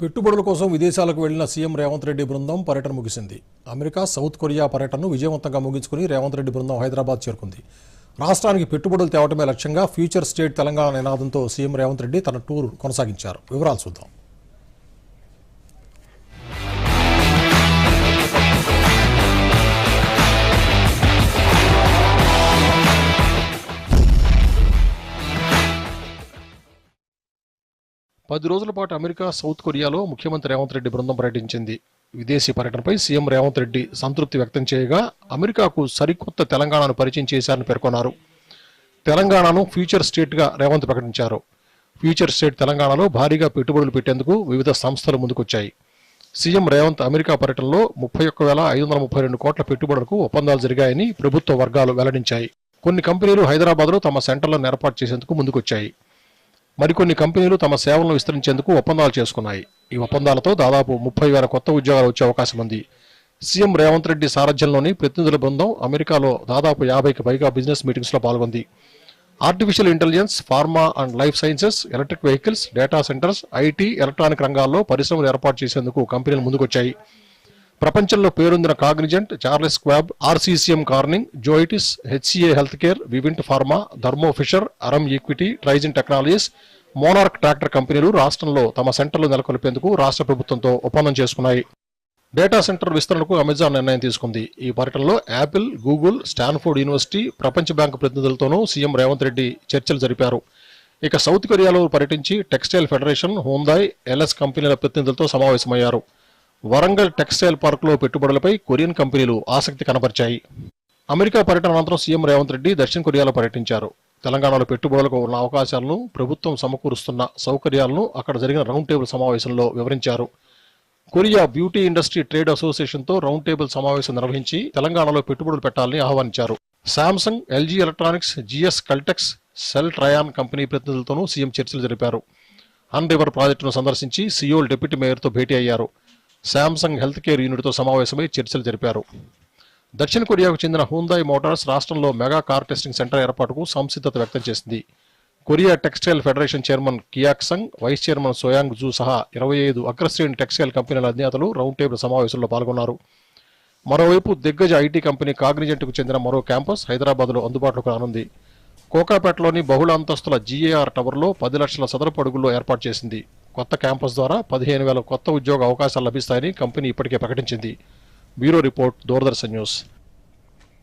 పెట్టుబడుల కోసం విదేశాలకు వెళ్ళిన సీఎం రేవంత్ రెడ్డి బృందం పర్యటన ముగిసింది. అమెరికా సౌత్ కొరియా పర్యటనను విజయవంతంగా ముగించుకుని రేవంత్ రెడ్డి బృందం హైదరాబాద్ చేరుకుంది. రాష్ట్రానికి పెట్టుబడులు తేవటమే లక్ష్యంగా ఫ్యూచర్ స్టేట్ తెలంగాణ నినాదంతో సీఎం రేవంత్ రెడ్డి తన టూర్ కొనసాగించారు. వివరాలు చూద్దాం. పది రోజుల పాటు అమెరికా సౌత్ కొరియాలో ముఖ్యమంత్రి రేవంత్ రెడ్డి బృందం పర్యటించింది. విదేశీ పర్యటనపై సీఎం రేవంత్ రెడ్డి సంతృప్తి వ్యక్తం చేయగా అమెరికాకు సరికొత్త తెలంగాణను పరిచయం చేశారని పేర్కొన్నారు. తెలంగాణను ఫ్యూచర్ స్టేట్గా రేవంత్ ప్రకటించారు. ఫ్యూచర్ స్టేట్ తెలంగాణలో భారీగా పెట్టుబడులు పెట్టేందుకు వివిధ సంస్థలు ముందుకొచ్చాయి. సీఎం రేవంత్ అమెరికా పర్యటనలో ముప్పై ఒక్క వేల ఐదు వందల ముప్పై రెండు కోట్ల పెట్టుబడులకు ఒప్పందాలు జరిగాయని ప్రభుత్వ వర్గాలు వెల్లడించాయి. కొన్ని కంపెనీలు హైదరాబాద్లో తమ సెంటర్లను ఏర్పాటు చేసేందుకు ముందుకొచ్చాయి. మరికొన్ని కంపెనీలు తమ సేవలను విస్తరించేందుకు ఒప్పందాలు చేసుకున్నాయి. ఈ ఒప్పందాలతో దాదాపు ముప్పై వేల కొత్త ఉద్యోగాలు వచ్చే అవకాశం ఉంది. సీఎం రేవంత్ రెడ్డి సారథ్యంలోని ప్రతినిధుల బృందం అమెరికాలో దాదాపు యాభైకి పైగా బిజినెస్ మీటింగ్స్లో పాల్గొంది. Artificial intelligence pharma and life sciences electric vehicles data centres IT electronic రంగాల్లో పరిశ్రమలు ఏర్పాటు చేసేందుకు కంపెనీలు ముందుకొచ్చాయి. ప్రపంచంలో పేరొందిన Cognizant Charles Schwab RCCM Corning Zoetis HCA health care Vivint pharma Thermo Fisher Aurum equity Trigyn technologies Monarch tractor కంపెనీలు రాష్ట్రంలో తమ సెంటర్లు నెలకొల్పేందుకు రాష్ట్ర ప్రభుత్వంతో ఒప్పందం చేసుకున్నాయి. డేటా సెంటర్ విస్తరణకు అమెజాన్ నిర్ణయం తీసుకుంది. ఈ పర్యటనలో యాపిల్ గూగుల్ స్టాన్ఫోర్డ్ యూనివర్సిటీ ప్రపంచ బ్యాంకు ప్రతినిధులతోనూ సీఎం రేవంత్ రెడ్డి చర్చలు జరిపారు. ఇక సౌత్ కొరియాలో పర్యటించి టెక్స్టైల్ ఫెడరేషన్ హోందాయ్ ఎల్ఎస్ కంపెనీల ప్రతినిధులతో సమావేశమయ్యారు. వరంగల్ టెక్స్టైల్ పార్కులో పెట్టుబడులపై కొరియన్ కంపెనీలు ఆసక్తి కనబరిచాయి. అమెరికా పర్యటన అనంతరం సీఎం రేవంత్ రెడ్డి దక్షిణ కొరియాలో పర్యటించారు. తెలంగాణలో పెట్టుబడులకు ఉన్న అవకాశాలను ప్రభుత్వం సమకూరుస్తున్న సౌకర్యాలను అక్కడ జరిగిన రౌండ్ టేబుల్ సమావేశంలో వివరించారు. కొరియా బ్యూటీ ఇండస్ట్రీ ట్రేడ్ అసోసియేషన్తో రౌండ్ టేబుల్ సమావేశం నిర్వహించి తెలంగాణలో పెట్టుబడులు పెట్టాలని ఆహ్వానించారు. Samsung LG electronics GS Caltex Celltrion company ప్రతినిధులతోనూ CM చర్చలు జరిపారు. అన్ రివర్ ప్రాజెక్టును సందర్శించి సియోల్ డిప్యూటీ మేయర్తో భేటీ అయ్యారు. శాంసంగ్ హెల్త్ కేర్ యూనిట్తో సమావేశమై చర్చలు జరిపారు. దక్షిణ కొరియాకు చెందిన హూందాయ్ మోటార్స్ రాష్ట్రంలో మెగా కార్ టెస్టింగ్ సెంటర్ ఏర్పాటుకు సంసిద్ధత వ్యక్తం చేసింది. Korea textile federation chairman Kiak Sung vice chairman Soyoung Joo సహా ఇరవై ఐదు అగ్రశ్రేణి టెక్స్టైల్ కంపెనీల అధినేతలు రౌండ్ టేబుల్ సమావేశంలో పాల్గొన్నారు. మరోవైపు దిగ్గజ ఐటీ కంపెనీ కాగ్నిజెంట్కు చెందిన మరో క్యాంపస్ హైదరాబాద్లో అందుబాటులోకి రానుంది కోకాపేటలోని బహుళ అంతస్తుల జీఏఆర్ టవర్లో పది లక్షల సదరపు అడుగుల్లో ఏర్పాటు చేసింది. కొత్త క్యాంపస్ ద్వారా పదిహేను వేల కొత్త ఉద్యోగ అవకాశాలు లభిస్తాయని కంపెనీ ఇప్పటికే ప్రకటించింది. Bureau report Doordarshan news.